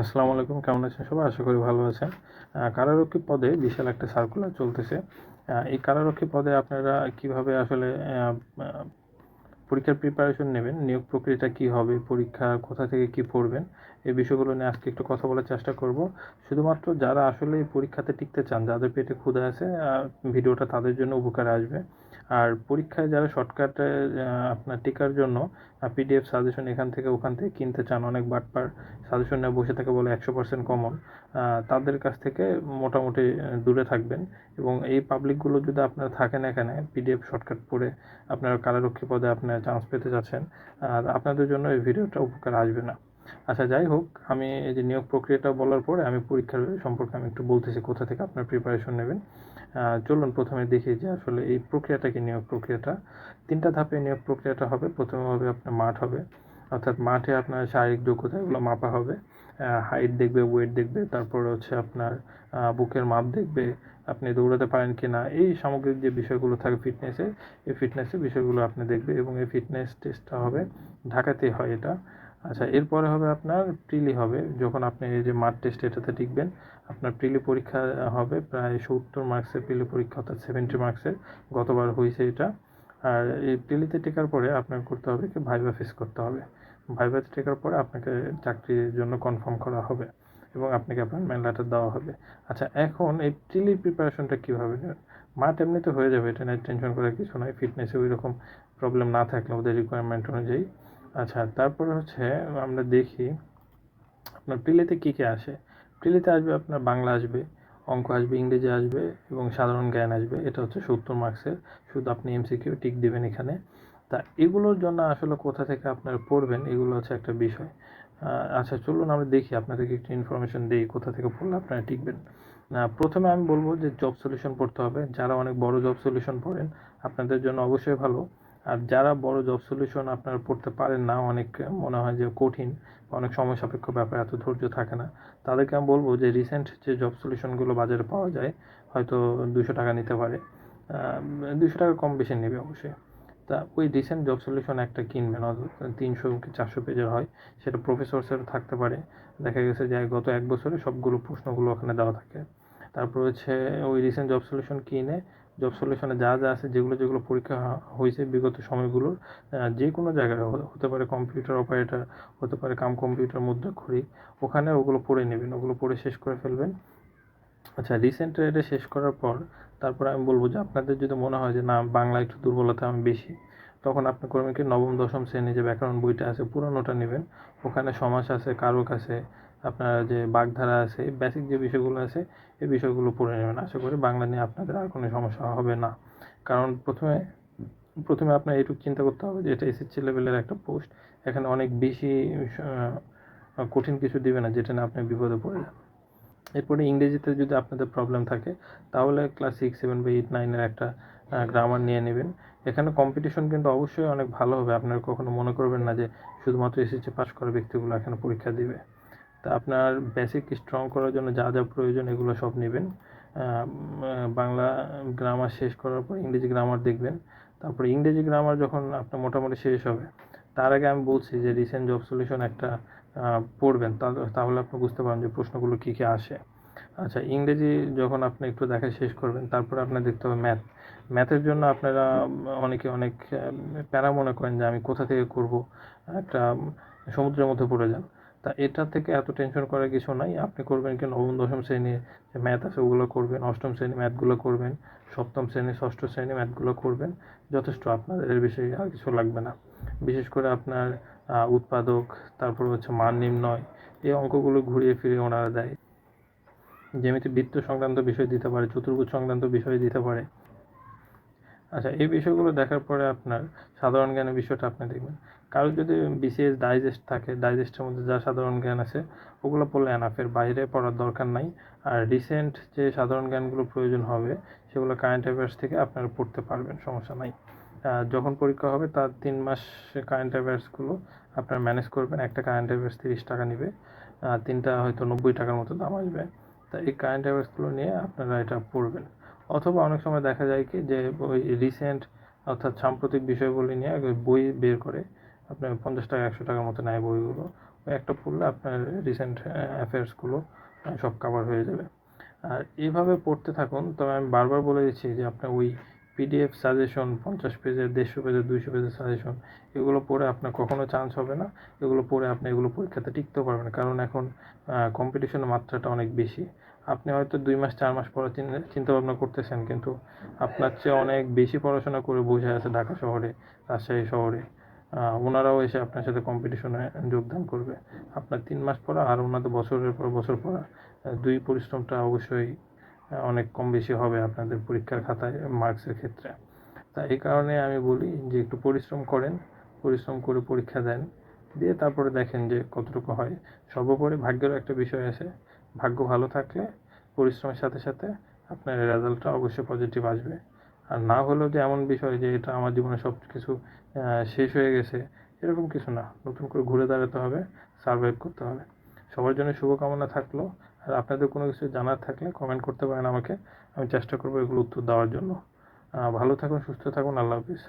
আসসালামু আলাইকুম, কেমন আছেন সবাই? আশা করি ভালো আছেন। কারারক্ষী পদে বিশাল একটা সার্কুলার চলতেছে। এই কারারক্ষী পদে আপনারা কীভাবে আসলে পরীক্ষার প্রিপারেশন নেবেন? নিয়োগ প্রক্রিয়াটা কি হবে? পরীক্ষা কোথা থেকে কি পড়বেন? এই বিষয়গুলো নিয়ে আজকে একটু কথা বলার চেষ্টা করব। শুধুমাত্র যারা আসলে পরীক্ষাতে টিকতে চান, যাদের পেটে ক্ষুধা আছে ভিডিওটা তাদের জন্য উপকারে আসবে। আর পরীক্ষায় যারা শর্টকাটে আপনার টিকার জন্য পিডিএফ সাজেশন এখান থেকে ওখান থেকে কিনতে চান, অনেক বাটপার সাজেশন নিয়ে বসে থাকে বলে একশো পার্সেন্ট কমন তাদের কাছ থেকে মোটামুটি দূরে থাকবেন এবং এই পাবলিকগুলো যদি আপনারা থাকেন এখানে পিডিএফ শর্টকাট পড়ে আপনারা কারারক্ষী পদে আপনারা চান্স পেতে যাচ্ছেন, আর আপনাদের জন্য এই ভিডিওটা উপকার আসবে না। আচ্ছা যাই হোক, আমি এই যে নিয়োগ প্রক্রিয়াটা বলার পরে আমি পরীক্ষার সম্পর্কে আমি একটু বলতেছি কোথা থেকে আপনার প্রিপারেশন নেবেন। চলুন প্রথমে দেখি যে আসলে এই প্রক্রিয়াটা কি নিয়োগ প্রক্রিয়াটা। তিনটা ধাপে নিয়োগ প্রক্রিয়াটা হবে প্রথমে হবে আপনার মাঠ হবে। অর্থাৎ মাঠে আপনার শারীরিক যোগ্যতা এগুলো মাপা হবে। হাইট দেখবে ওয়েট দেখবে, তারপর হচ্ছে আপনার বুকের মাপ দেখবে, আপনি দৌড়াতে পারেন কি না এই সামগ্রিক যে বিষয়গুলো থাকে ফিটনেসে এই ফিটনেসের বিষয়গুলো আপনি দেখবে এবং এই ফিটনেস টেস্টটা হবে ঢাকাতেই হয় এটা। আচ্ছা এরপরে হবে আপনার প্রিলি হবে। যখন আপনি এই যে মাঠ টেস্ট এটাতে টিকবেন, আপনার প্রিলি পরীক্ষা হবে প্রায় সত্তর মার্কসের প্রিলি পরীক্ষা, অর্থাৎ সেভেন্টি মার্কসের গতবার হয়েছে এটা। আর এই প্রিলিতে টেকার পরে আপনার করতে হবে কি ভাইবা ফেস করতে হবে। ভাইভাতে টেকার পরে আপনাকে চাকরির জন্য কনফার্ম করা হবে এবং আপনাকে অ্যাপয়েন্টমেন্ট লেটার দেওয়া হবে। আচ্ছা এখন এই প্রিলি প্রিপারেশনটা কীভাবে? মাঠ এমনিতে হয়ে যাবে, এটা নিয়ে টেনশন করার কিছু নয় ফিটনেসে ওই রকম প্রবলেম না থাকলে ওদের রিকোয়ারমেন্ট অনুযায়ী। আচ্ছা তারপরে হচ্ছে আমরা দেখি আপনার প্রিলিতে কী কী আসে? প্রিলিতে আসবে আপনার বাংলা আসবে, অঙ্ক আসবে, ইংরেজি আসবে এবং সাধারণ জ্ঞান আসবে। এটা হচ্ছে সত্তর মার্কসের। শুধু আপনি এমসিকিউ টিক দেবেন এখানে। তা এগুলোর জন্য আসলে কোথা থেকে আপনারা পড়বেন? এগুলো হচ্ছে একটা বিষয়। আচ্ছা চলুন আমরা দেখি। আপনাদেরকে একটু ইনফরমেশন দিই কোথা থেকে পড়লে আপনারা টিকবেন। প্রথমে আমি বলব যে জব সলিউশন পড়তে হবে। যারা অনেক বড় জব সলিউশন পড়েন, আপনাদের জন্য অবশ্যই ভালো। আর যারা বড় জব সলিউশন আপনারা পড়তে পারেন না, অনেক মনে হয় যে কঠিন অনেক সময় সাপেক্ষ ব্যাপার, এত ধৈর্য থাকে না। তাদেরকে আমি বলব যে রিসেন্ট যে জব সলিউশনগুলো বাজারে পাওয়া যায়, হয়তো দুশো টাকা নিতে পারে দুশো টাকা কম বেশি নেবে অবশ্যই। তা ওই রিসেন্ট জব সলিউশন একটা কিনবেন তিনশো কি চারশো পেজের হয়, সেটা প্রফেসরসের থাকতে পারে। দেখা গেছে যে গত এক বছরে সবগুলো প্রশ্নগুলো ওখানে দেওয়া থাকে। তারপর হচ্ছে ওই রিসেন্ট জব সলিউশন কিনে জব সলিউশনে যা যা আছে, যেগুলো যেগুলো পরীক্ষা হয়েছে বিগত সময়গুলোর যে কোনো জায়গায় হতে পারে কম্পিউটার অপারেটর হতে পারে কাম কম্পিউটার মুদ্রাক্ষরিক ওখানে ওগুলো পড়ে নেবেন, ওগুলো পড়ে শেষ করে ফেলবেন। আচ্ছা রিসেন্ট এটা শেষ করার পর, তারপর আমি বলব যে আপনাদের যদি মনে হয় যে না, বাংলা একটু দুর্বলতা আমি বেশি, তখন আপনি করবেন কি নবম, দশম শ্রেণি যে ব্যাকরণ বইটা আছে, পুরোনোটা নেবেন। ওখানে সমাস আছে, কারক আছে আপনার যে বাগধারা আছে বেসিক যে বিষয়গুলো আছে, এই বিষয়গুলো পড়ে নেবেন। আশা করি বাংলা নিয়ে আপনাদের আর কোনো সমস্যা হবে না। কারণ প্রথমে প্রথমে আপনার এইটুকু চিন্তা করতে হবে যে এটা এসএসসি লেভেলের একটা পোস্ট এখানে অনেক বেশি কঠিন কিছু দিবে না, যেটা না আপনি বিপদে পড়ে যান। এরপরে ইংরেজিতে যদি আপনাদের প্রবলেম থাকে, তাহলে ক্লাস সিক্স সেভেন বা এইট নাইনের একটা গ্রামার নিয়ে নেবেন। এখানে কম্পিটিশন কিন্তু অবশ্যই অনেক ভালো হবে। আপনারা কখনো মনে করবেন না যে শুধুমাত্র এসএসসি পাস করা ব্যক্তিগুলো এখানে পরীক্ষা দিবে। তা আপনার বেসিক স্ট্রং করার জন্য যা যা প্রয়োজন এগুলো সব নেবেন। বাংলা গ্রামার শেষ করার পর ইংরেজি গ্রামার দেখবেন। তারপরে ইংরেজি গ্রামার যখন আপনার মোটামুটি শেষ হবে, তার আগে আমি বলছি যে রিসেন্ট জব সলিউশন একটা পড়বেন। তাহলে আপনি বুঝতে পারেন যে প্রশ্নগুলো কী কী আসে। আচ্ছা ইংরেজি যখন আপনি একটু দেখা শেষ করবেন, তারপরে আপনার দেখতে হবে ম্যাথ ম্যাথের জন্য আপনারা অনেকে অনেক প্যারা মনে করেন যে আমি কোথা থেকে করব? একটা সমুদ্রের মধ্যে পড়ে যান। তা এটা থেকে এত টেনশন করার কিছু নাই। আপনি করবেন কি নবম, দশম শ্রেণি যে ম্যাথ আছে ওগুলো করবেন, অষ্টম শ্রেণি ম্যাথগুলো করবেন, সপ্তম শ্রেণি, ষষ্ঠ শ্রেণি ম্যাথগুলো করবেন, যথেষ্ট আপনাদের এর বিষয়ে আর কিছু লাগবে না। বিশেষ করে আপনার উৎপাদক, তারপর হচ্ছে মান নির্ণয়, এই অঙ্কগুলো ঘুরিয়ে ফিরিয়ে ওনারা দেয়। যেমিতি বৃত্ত সংক্রান্ত বিষয় দিতে পারে, চতুর্ভুজ সংক্রান্ত বিষয় দিতে পারে। আচ্ছা এই বিষয়গুলো দেখার পরে আপনার সাধারণ জ্ঞানের বিষয়টা আপনি দেখবেন। কারও যদি বিসিএস ডাইজেস্ট থাকে ডাইজেস্টের মধ্যে যা সাধারণ জ্ঞান আছে, ওগুলো পড়লে এনাফের বাইরে পড়ার দরকার নাই। আর রিসেন্ট যে সাধারণ জ্ঞানগুলো প্রয়োজন হবে, সেগুলো কারেন্ট অ্যাফেয়ার্স থেকে আপনারা পড়তে পারবেন, সমস্যা নাই। যখন পরীক্ষা হবে, তার তিন মাস কারেন্ট অ্যাফেয়ার্সগুলো আপনারা ম্যানেজ করবেন। একটা কারেন্ট অ্যাফেয়ার্স তিরিশ টাকা নেবে তিনটা হয়তো নব্বই টাকার মতো দাম আসবে। তা এই কারেন্ট অ্যাফেয়ার্সগুলো নিয়ে আপনারা এটা পড়বেন। অথবা অনেক সময় দেখা যায় কি যে ওই রিসেন্ট অর্থাৎ সাম্প্রতিক বিষয়গুলি নিয়ে বই বের করে আপনার পঞ্চাশ টাকা, একশো টাকার মতো নেয় বইগুলো। ওই একটা পড়লে আপনার রিসেন্ট অ্যাফেয়ার্সগুলো সব কাভার হয়ে যাবে। আর এইভাবে পড়তে থাকুন, তবে আমি বারবার বলে দিচ্ছি যে আপনার ওই পিডিএফ সাজেশন পঞ্চাশ পেজের, দেড়শো পেজের, দুইশো পেজের সাজেশন এগুলো পড়ে আপনার কখনো চান্স হবে না। এগুলো পড়ে আপনি এগুলো পরীক্ষাতে টিকতেও পারবেন কারণ এখন কম্পিটিশনের মাত্রাটা অনেক বেশি। আপনি হয়তো দুই মাস, চার মাস পরে চিন- চিন্তা ভাবনা করতেছেন, কিন্তু আপনার চেয়ে অনেক বেশি পড়াশোনা করে বসে আছে ঢাকা শহরে, রাজশাহী শহরে। ওনারাও এসে আপনার সাথে কম্পিটিশনে যোগদান করবে। আপনার তিন মাস পড়া আর ওনাদের বছরের পর বছর পড়া দুই পরিশ্রমটা অবশ্যই অনেক কম বেশি হবে আপনাদের পরীক্ষার খাতায় মার্কসের ক্ষেত্রে। তা এই কারণে আমি বলি যে একটু পরিশ্রম করেন, পরিশ্রম করে পরীক্ষা দেন, দিয়ে তারপরে দেখেন যে কতটুকু হয়। সর্বোপরি ভাগ্যেরও একটা বিষয় আছে, ভাগ্য ভালো থাকলে পরিশ্রমের সাথে সাথে আপনার রেজাল্টটা অবশ্যই পজিটিভ আসবে। আর না হলেও যে এমন বিষয় যে এটা আমার জীবনে সব কিছু শেষ হয়ে গেছে, এরকম কিছু না। নতুন করে ঘুরে দাঁড়াতে হবে সার্ভাইভ করতে হবে। সবার জন্য শুভকামনা থাকল। আর আপনাদের কোনো কিছু জানার থাকলে কমেন্ট করতে পারেন আমাকে। আমি চেষ্টা করব এগুলো উত্তর দেওয়ার জন্য। ভালো থাকুন, সুস্থ থাকুন, আল্লাহ হাফিজ।